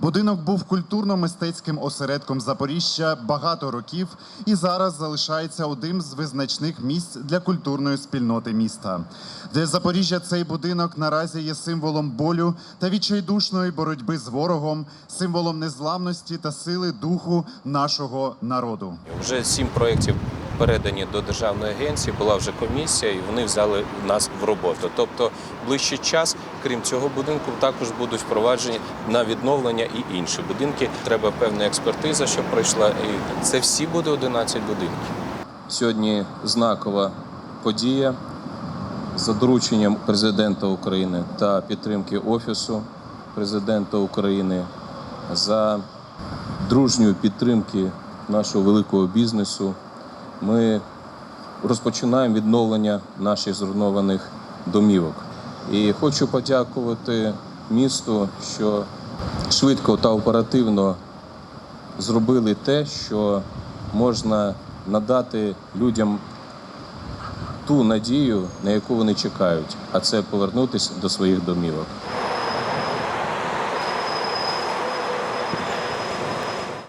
Будинок був культурно-мистецьким осередком Запоріжжя багато років і зараз залишається одним з визначних місць для культурної спільноти міста. Для Запоріжжя цей будинок наразі є символом болю та відчайдушної боротьби з ворогом, символом незламності та сили духу нашого народу. Вже сім проєктів передані до державної агенції. Була вже комісія, і вони взяли нас в роботу. Тобто, ближчий час, крім цього будинку, також будуть впроваджені на відновлення і інші будинки. Треба певна експертиза, щоб пройшла. І це всі буде 11 будинків. Сьогодні знакова подія за дорученням президента України та підтримки Офісу президента України за дружньої підтримки нашого великого бізнесу. Ми розпочинаємо відновлення наших зруйнованих домівок. І хочу подякувати місту, що швидко та оперативно зробили те, що можна надати людям ту надію, на яку вони чекають, а це повернутися до своїх домівок.